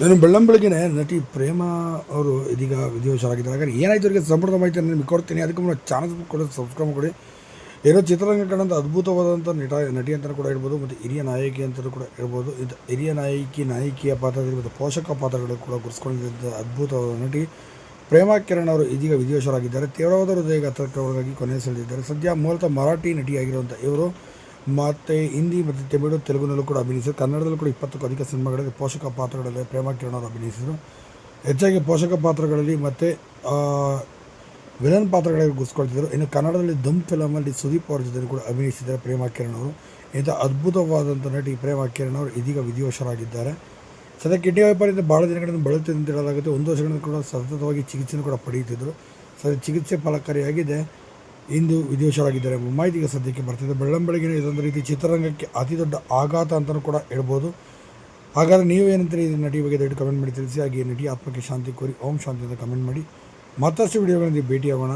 ನಾನು ಬೆಳ್ಳಂಬೆಳಗ್ಗೆನೆ ನಟಿ ಪ್ರೇಮ ಅವರು ಇದೀಗ ವಿಧಿವಶರಾಗಿದ್ದಾರೆ ಹಾಗಾದ್ರೆ ಏನಾಯ್ತು ಅವರಿಗೆ ಸಂಪೂರ್ಣ ಮಾಹಿತಿಯನ್ನು ನಿಮಗೆ ಕೊಡ್ತೀನಿ. ಅದಕ್ಕೆ ಮುನ್ನ ಚಾನಲ್ ಕೂಡ ಸಬ್ಸ್ಕ್ರೈಬ್ ಕೊಡಿ. ಏನೋ ಚಿತ್ರರಂಗ ಕಂಡಂಥ ಅದ್ಭುತವಾದಂಥ ನಟ, ನಟಿ ಅಂತಲೂ ಕೂಡ ಹೇಳ್ಬೋದು, ಮತ್ತು ಹಿರಿಯ ನಾಯಕಿ ಅಂತಲೂ ಕೂಡ ಹೇಳ್ಬೋದು. ಇದು ಹಿರಿಯ ನಾಯಕಿ, ನಾಯಕಿಯ ಪಾತ್ರದಲ್ಲಿ ಮತ್ತು ಪೋಷಕ ಪಾತ್ರಗಳು ಕೂಡ ಗುರುಸ್ಕೊಂಡಿದ್ದ ಅದ್ಭುತವಾದ ನಟಿ ಪ್ರೇಮಾ ಕಿರಣ್ ಅವರು ಇದೀಗ ವಿಧಿವಶರಾಗಿದ್ದಾರೆ ತೀವ್ರವಾದ ಹೃದಯ ಒಳಗಾಗಿ ಕೊನೆ ಸೆಳೆದಿದ್ದಾರೆ. ಸದ್ಯ ಮೂಲತಃ ಮರಾಠಿ ನಟಿಯಾಗಿರುವಂಥ ಇವರು ಮತ್ತು ಹಿಂದಿ ಮತ್ತು ತಮಿಳು, ತೆಲುಗುನಲ್ಲೂ ಕೂಡ ಅಭಿನಯಿಸಿದರು. ಕನ್ನಡದಲ್ಲೂ ಕೂಡ ಇಪ್ಪತ್ತಕ್ಕೂ ಅಧಿಕ ಸಿನಿಮಾಗಳಲ್ಲಿ ಪೋಷಕ ಪಾತ್ರಗಳಲ್ಲಿ ಪ್ರೇಮ ಕಿರಣ್ ಅವರು ಅಭಿನಯಿಸಿದರು. ಹೆಚ್ಚಾಗಿ ಪೋಷಕ ಪಾತ್ರಗಳಲ್ಲಿ ಮತ್ತು ವಿಲನ್ ಪಾತ್ರಗಳಿಗೆ ಗುರ್ಸ್ಕೊಳ್ತಿದ್ದರು ಇನ್ನು ಕನ್ನಡದಲ್ಲಿ ದಮ್ ಫಿಲಮಲ್ಲಿ ಸುದೀಪ್ ಅವರ ಜೊತೆ ಕೂಡ ಅಭಿನಯಿಸಿದ್ದಾರೆ ಪ್ರೇಮ ಕಿರಣ್ ಅವರು. ಇಂಥ ಅದ್ಭುತವಾದಂಥ ನಟಿ ಪ್ರೇಮ ಕಿರಣ್ ಅವರು ಇದೀಗ ವಿಧಿವಶರಾಗಿದ್ದಾರೆ ಸದ್ಯ ಕಿಡ್ನಿ ವ್ಯಾಪಾರದಿಂದ ಭಾಳ ದಿನಗಳನ್ನು ಬಳಲುತ್ತಿದೆ ಅಂತ ಹೇಳಲಾಗುತ್ತೆ. ಒಂದು ವರ್ಷಗಳಿಂದ ಕೂಡ ಸತತವಾಗಿ ಚಿಕಿತ್ಸೆಯನ್ನು ಕೂಡ ಪಡೆಯುತ್ತಿದ್ದರು. ಸದ್ಯ ಚಿಕಿತ್ಸೆ ಫಲಕಾರಿಯಾಗಿದೆ. ಇಂದು ವಿಧಿವಶರಾಗಿದ್ದಾರೆ ಎಂಬ ಮಾಹಿತಿಗೆ ಸದ್ಯಕ್ಕೆ ಬರ್ತಿದೆ. ಬೆಳ್ಳಂಬೆಳಗಿನ ಇದೊಂದು ರೀತಿ ಚಿತ್ರರಂಗಕ್ಕೆ ಅತಿ ದೊಡ್ಡ ಆಘಾತ ಅಂತಲೂ ಕೂಡ ಹೇಳ್ಬೋದು. ಹಾಗಾದರೆ ನೀವು ಏನಂತೀರಿ? ಈ ನಟಿ ಬಗ್ಗೆ ದಯವಿಟ್ಟು ಕಮೆಂಟ್ ಮಾಡಿ ತಿಳಿಸಿ. ಹಾಗೆ ನಟಿ ಆತ್ಮಕ್ಕೆ ಶಾಂತಿ ಕೋರಿ ಓಂ ಶಾಂತಿ ಅಂತ ಕಮೆಂಟ್ ಮಾಡಿ. ಮತ್ತಷ್ಟು ವಿಡಿಯೋಗಳಲ್ಲಿ ಭೇಟಿಯಾಗೋಣ.